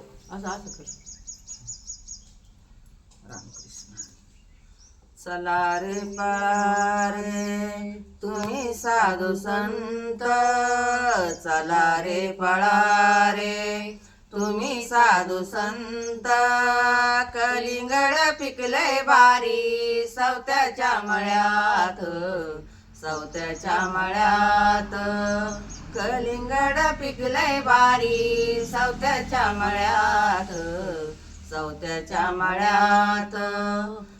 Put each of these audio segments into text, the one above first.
असं असं कर. रामकृष्ण. चला रे पळा रे तुम्ही साधू संत. चला रे पळा रे तुम्ही साधू संत. कलिंगड पिकले बारी सवत्याच्या मळ्यात सवत्याच्या मळ्यात. कलिंगड पिकलय बारी सौत्याच्या मळ्यात सौत्याच्या मळ्यात.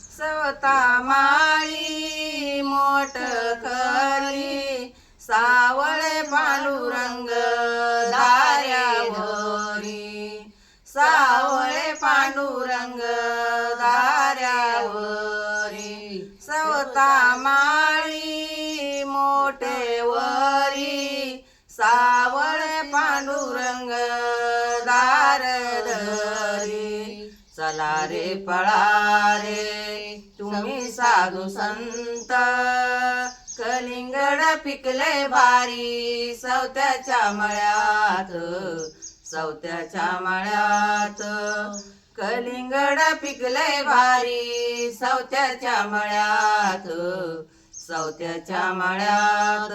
सवता माळी मोठ खरी सावळे पांडुरंग दाऱ्यावरी सावळे पांडुरंग दाऱ्यावरी सवता सावळे पांडुरंग दारधरी चला रे पळा रे तुम्ही साधू संत. कलिंगड पिकले भारी सवत्याच्या मळ्यात सवत्याच्या मळ्यात. कलिंगड पिकले भारी सवत्याच्या मळ्यात सवत्याच्या मळ्यात.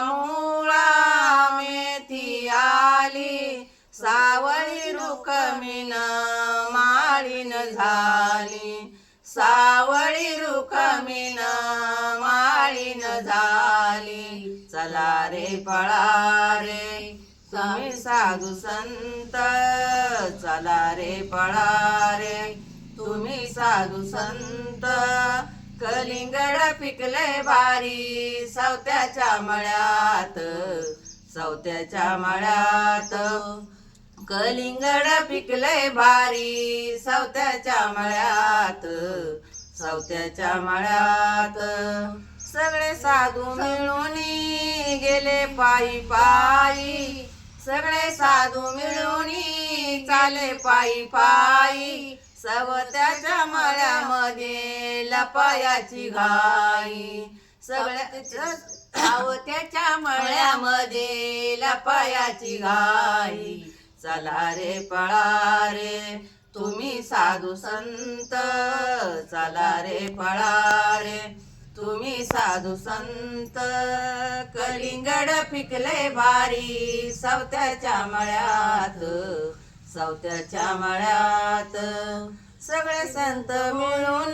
मुळा मेथी आली सावळी रुकमिन माळीन झाली. सावळी रुकमिन माळीन झाली. चला रे पळा रे तुम्ही साधू संत चला रे पळा रे तुम्ही साधू संत कलिंगड पिकले बारी सवत्याच्या मळ्यात सवत्याच्या मळ्यात. कलिंगड पिकले भारी सवत्याच्या मळ्यात सवत्याच्या मळ्यात. सगळे साधू मिळून गेले पायी पायी सगळे साधू मिळून चाले पायी पायी. सवत्याच्या मळ्यामध्ये लपायाची घाई. सगळ्या सावत्याच्या मळ्यामध्ये लपायाची घाई. चला रे पळा रे तुम्ही साधू संत. चला रे पळा रे तुम्ही साधू संत. कलिंगड पिकले भारी सवत्याच्या मळ्यात. सवत्याच्या मळ्यात सगळे संत मिळून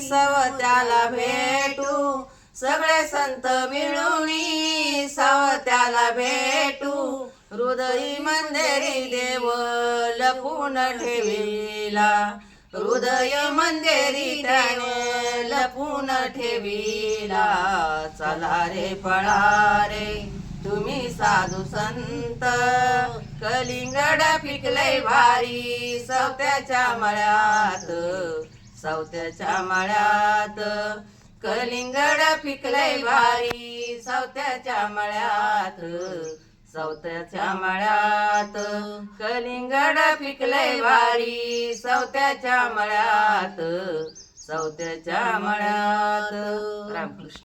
सवत्याला भेटू. सगळे संत मिळून सवत्याला भेटू. हृदयी मंदिरी देव लपून ठेविला. हृदय मंदिरी त्याने लपून ठेविला. चला रे पळा रे. तुम्ही साधू संत. कलिंगड पिकलय भारी सवत्याच्या मळ्यात सवत्याच्या मळ्यात. कलिंगड पिकलय भारी सवत्याच्या मळ्यात सवत्याच्या मळ्यात. कलिंगड पिकलय भारी सवत्याच्या मळ्यात सवत्याच्या मळ्यात. रामकृष्ण.